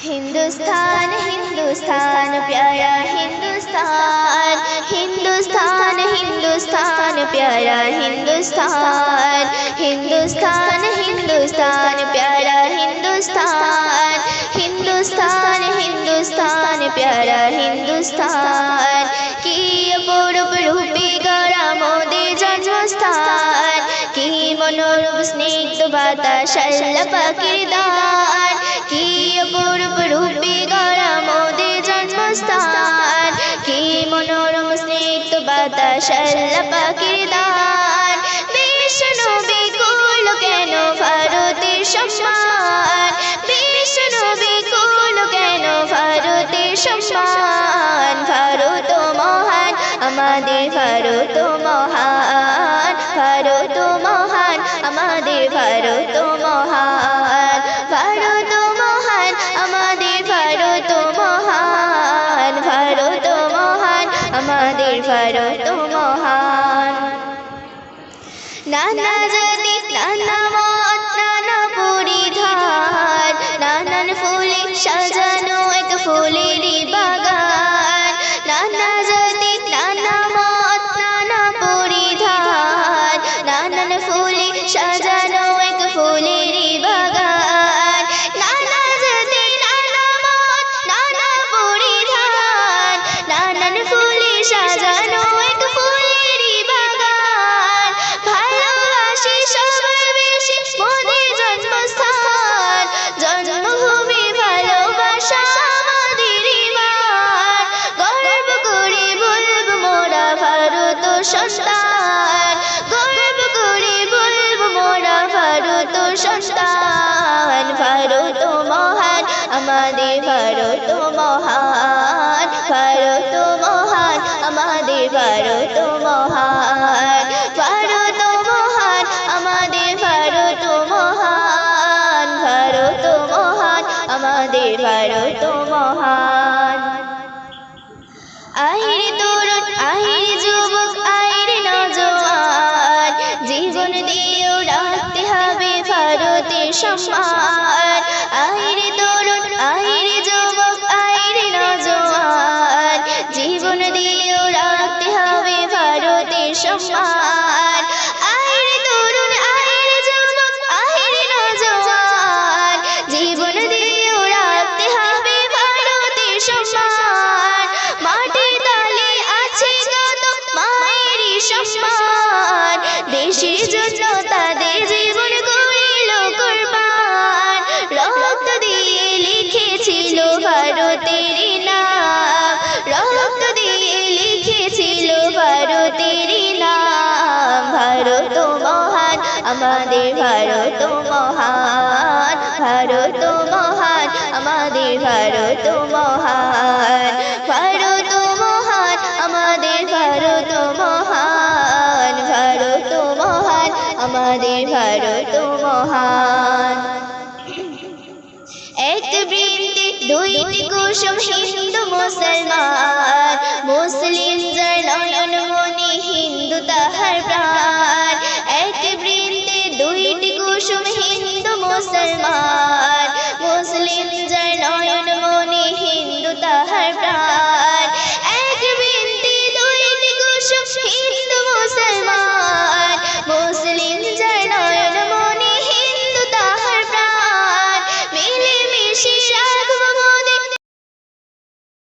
हिंदुस्तान हिंदुस्तान प्यारा हिंदुस्तान हिंदुस्तान हिंदुस्तान प्यारा हिंदुस्तान हिंदुस्तान हिंदुस्तान प्यारा हिंदुस्तान हिंदुस्तान हिंदुस्तान प्यारा हिंदुस्तान কি অপরূপ রূপে গড়া মোদের জন্মস্থান কি মনোরূপ স্নিগ্ধ বাতাস আল্লাহ পাখির দান আল্লাহ পাখির দান বিষ্ণু বিকুল কেন ভারতের সম্মান? বিষ্ণু বিকুল কেন ভারতের সম্মান? ভারত মহান, আমাদের ভারত মহান। ভারত মহান, আমাদের ভারত মহান। নানা জাতি নানা মত নানা পরিধান নানান ফুলে সাজানো জীবন দিয়েও রাখতে হবে ভারতের সম্মান। আহিরে তরুণ আহিরে যুবক আহিরে নজওয়ান। জীবন দিয়েও রাখতে হবে ভারতের সম্মান। আহিরে তরুণ আহিরে যুবক আহিরে নজওয়ান। জীবন দিয়েও রাখতে হবে ভারতের সম্মান। মাটির তলে আছে কত মায়েরই সম্মান। জন্য তাদের জীবন গড়িল কোরবান রক্ত দিয়ে লিখেছিল ভারতের নাম রক্ত দিয়ে লিখেছিল ভারতের নাম ভারত মহান, আমাদের ভারত মহান। ভারত মহান, আমাদের ভারত মহান। আমাদের ভারত মহান। এক বৃন্দি দুই কুসুম হিন্দু মুসলমান। মুসলিম জনন মনি হিন্দু তাহার প্রাণ। এক বৃন্দি দুই কুসুম হিন্দু মুসলমান।